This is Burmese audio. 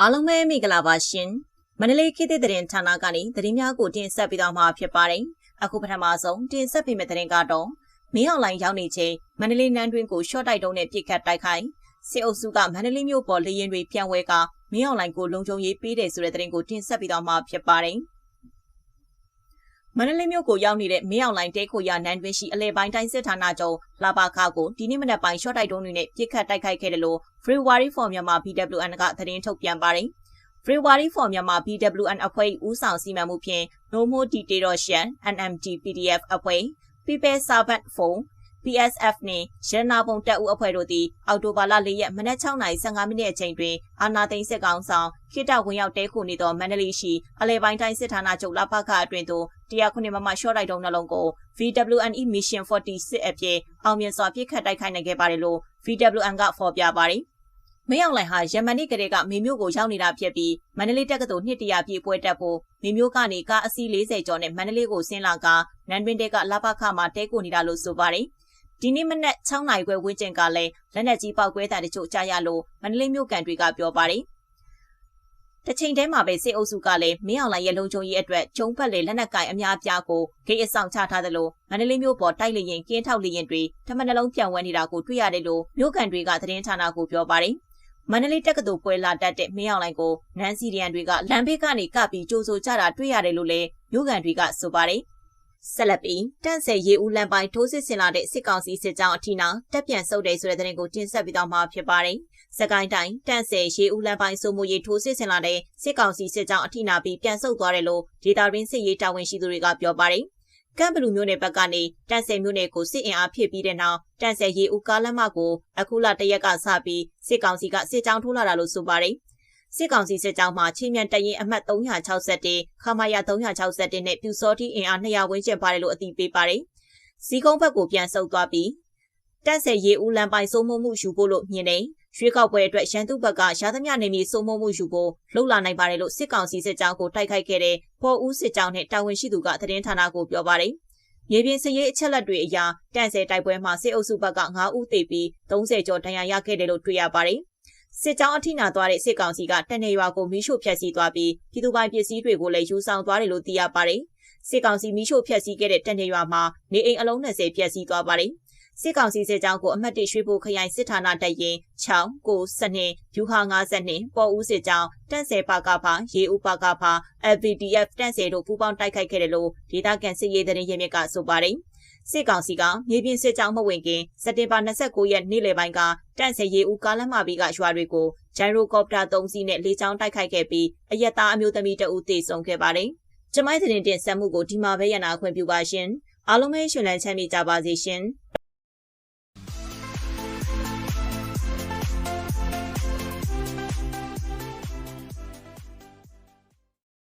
အားလုံးပဲမိဂလာပါရှင်မန္တလေးခေတ်သစ်သတင်းဌာနကနေသတင်းများကိုတင်ဆက်ပေးသွားမှာဖြစ်ပါတယ်အခုပထမဆုံးတင်ဆက်ပေးမယ့်သတင်းကတော့မင်းအောင်လိုင်းရောက်နေချိန်မန္တလေးနန်းတွင်းကိုရှော့တိုက်တုံးနဲ့ပြစ်ခတ်တိုက်ခိုင်းစစ်အုပ်စုကမန္တလေးမြို့ပေါ်လေရင်တွေပြန်ဝဲကမင်းအောင်လိုင်းကိုလုံခြုံရေးပေးတယ်ဆိုတဲ့သတင်းကိုတင်ဆက်ပေးသွားမှာဖြစ်ပါတယ် မန္တလေးမြို့ကိုရောက်နေတဲ့မင်းအောင်လိုင်းတဲခိုရနန်းတွင်ရှိအလဲပိုင်းတိုင်းစစ်ဌာနချုပ်လာပါခါကိုဒီနေ့မနက်ပိုင်းရှော့တိုက်တုံးတွေနဲ့ပြစ်ခတ်တိုက်ခိုက်ခဲ့တယ်လို့ February for မြန်မာ BWN ကသတင်းထုတ်ပြန်ပါတယ်။ February for မြန်မာ BWN အဖွဲ့ဦးဆောင်စီမံမှုဖြင့် No More Deterioration NMD PDF အဖွဲ့ People Servant Phone PSF နှင့်ရတနာပုံတပ်ဦးအဖွဲ့တို့သည်အော်တိုဘာလ၄ရက်မနက်6:15မိနစ်အချိန်တွင်အာနာသိန်းစစ်ကောင်ဆောင်ခိတဝင်ရောက်တဲခုနေသောမန္တလေးရှိအလဲပိုင်းတိုင်းစစ်ဌာနချုပ်လပခအတွင်သို့109မမရှော့တိုက်တုံးနှလုံးကို VWNE Mission 46အဖြစ်အောင်မြင်စွာပြစ်ခတ်တိုက်ခိုက်နိုင်ခဲ့ပါတယ်လို့ VWN ကဖော်ပြပါတယ်။မင်းအောင်လှိုင်ဟာယမန်နေ့ကလေးကမေမျိုးကိုရောက်နေတာဖြစ်ပြီးမန္တလေးတက္ကသိုလ်နှစ်တရာပြည့်ပွဲတက်ဖို့မေမျိုးကနေကားအစီး40ကျော်နဲ့မန္တလေးကိုဆင်းလာကနန်းတွင်တဲကလပခမှာတဲကိုနေတာလို့ဆိုပါတယ်။ ဒီနေ့မနက်6နာရီခွဲဝန်းကျင်ကလည်းလက်နက်ကြီးပောက်ကွဲတဲ့တချို့ကြားရလို့မန္တလေးမြို့ကန်တွေကပြောပါတယ်။တချိန်တည်းမှာပဲစစ်အုပ်စုကလည်းမင်းအောင်လှိုင်ရဲ့လုံခြုံရေးအတွက်ကျုံဖက်လေလက်နက်ကင်အများပြားကိုဂိတ်အဆောင်ချထားသလိုမန္တလေးမြို့ပေါ်တိုက်လေရင်ကင်းထောက်လေရင်တွေထမနှလုံးပြန်ဝဲနေတာကိုတွေ့ရတယ်လို့မြို့ကန်တွေကသတင်းဌာနကိုပြောပါတယ်။မန္တလေးတက္ကသိုလ်ပွဲလာတက်တဲ့မင်းအောင်လှိုင်ကိုနန်းစီရီယန်တွေကလမ်းဘေးကနေကပ်ပြီးကြိုးဆိုကြတာတွေ့ရတယ်လို့လည်းမြို့ကန်တွေကဆိုပါတယ်။ ဆက်လက်ပြီးတန့်ဆယ်ရေဦးလမ်းပိုင်းထိုးစစ်ဆင်လာတဲ့စစ်ကောင်စီစစ်ကြောင်းအထိနာတက်ပြန်ဆုတ်တယ်ဆိုတဲ့သတင်းကိုတင်ဆက်ပြီးတော့မှာဖြစ်ပါတယ်။စကိုင်းတိုင်းတန့်ဆယ်ရေဦးလမ်းပိုင်းစိုးမိုးရေးထိုးစစ်ဆင်လာတဲ့စစ်ကောင်စီစစ်ကြောင်းအထိနာပြီးပြန်ဆုတ်သွားတယ်လို့ဒေတာရင်းစစ်ရေးတာဝန်ရှိသူတွေကပြောပါတယ်။ကမ်ဘလူမျိုးနယ်ဘက်ကနေတန်ဆယ်မျိုးနယ်ကိုစစ်အင်အားဖြည့်ပြီးတဲ့နောက်တန်ဆယ်ရေဦးကားလမ်းမကိုအခုလတရက်ကစပြီးစစ်ကောင်စီကစစ်ကြောင်းထိုးလာတာလို့ဆိုပါတယ်။ စစ်ကောင်စီစစ်ကြောင်းမှချင်းမြန်တရင်အမှတ်361ခမာယာ361နဲ့ပြူစောတိအင်အား200ဝန်းကျင်ပါတယ်လို့အသိပေးပါတယ်။စီကုန်းဘက်ကိုပြန်ဆုတ်သွားပြီးတက်ဆယ်ရေဦးလမ်းပိုင်စိုးမိုးမှုယူဖို့လို့မြင်နေရွေးကောက်ပွဲအတွက်ရန်သူဘက်ကရာသမျှနေမီစိုးမိုးမှုယူဖို့လှုပ်လာနိုင်ပါတယ်လို့စစ်ကောင်စီစစ်ကြောင်းကိုတိုက်ခိုက်ခဲ့တဲ့ပေါ်ဦးစစ်ကြောင်းနဲ့တာဝန်ရှိသူကသတင်းဌာနကိုပြောပါတယ်။မြေပြင်စရေးအချက်လက်တွေအရတန့်ဆယ်တိုက်ပွဲမှာစစ်အုပ်စုဘက်က9ဦးသေပြီး30ကျော်ဒဏ်ရာရခဲ့တယ်လို့တွေ့ရပါတယ်။ စစ်ကြောင်းအထိနာသွားတဲ့စစ်ကောင်စီကတနေရွာကိုမီးရှို့ဖျက်ဆီးသွားပြီးပြည်သူပိုင်ပစ္စည်းတွေကိုလည်းယူဆောင်သွားတယ်လို့သိရပါတယ်။စစ်ကောင်စီမီးရှို့ဖျက်ဆီးခဲ့တဲ့တနေရွာမှာနေအိမ်အလုံး20ဖျက်ဆီးသွားပါတယ်။စစ်ကောင်စီစစ်ကြောင်းကိုအမှတ်၁ရွှေဘိုခရိုင်စစ်ဌာနတပ်ရင်6ကိုစနစ်ဖြူဟာ52ပေါ်ဦးစစ်ကြောင်းတန့်ဆယ်ပါကဖာရေဦးပါကဖာ FVDF တန့်ဆယ်တို့ပူးပေါင်းတိုက်ခိုက်ခဲ့တယ်လို့ဒေသခံစစ်ရေးသတင်းရင်းမြစ်ကဆိုပါတယ်။ စစ်ကောင်စီကမြေပြင်စစ်ကြောင်းမဝင်ခင်စက်တင်ဘာ29ရက်နေ့လယ်ပိုင်းကတန့်ဆယ်ရီဦးကားလမ်းမဘေးကရွာတွေကိုဂျိုင်ရိုကော်ပတာ3စီးနဲ့လေကြောင်းတိုက်ခိုက်ခဲ့ပြီးအရက်သားအမျိုးသမီးတအုပ်သေဆုံးခဲ့ပါတယ်။ကျမိုင်းသတင်းတင်ဆက်မှုကိုဒီမှာပဲရနာခွင့်ပြုပါရှင်။အားလုံးပဲရှင်လန်းချမ်းမြေကြပါစေရှင်။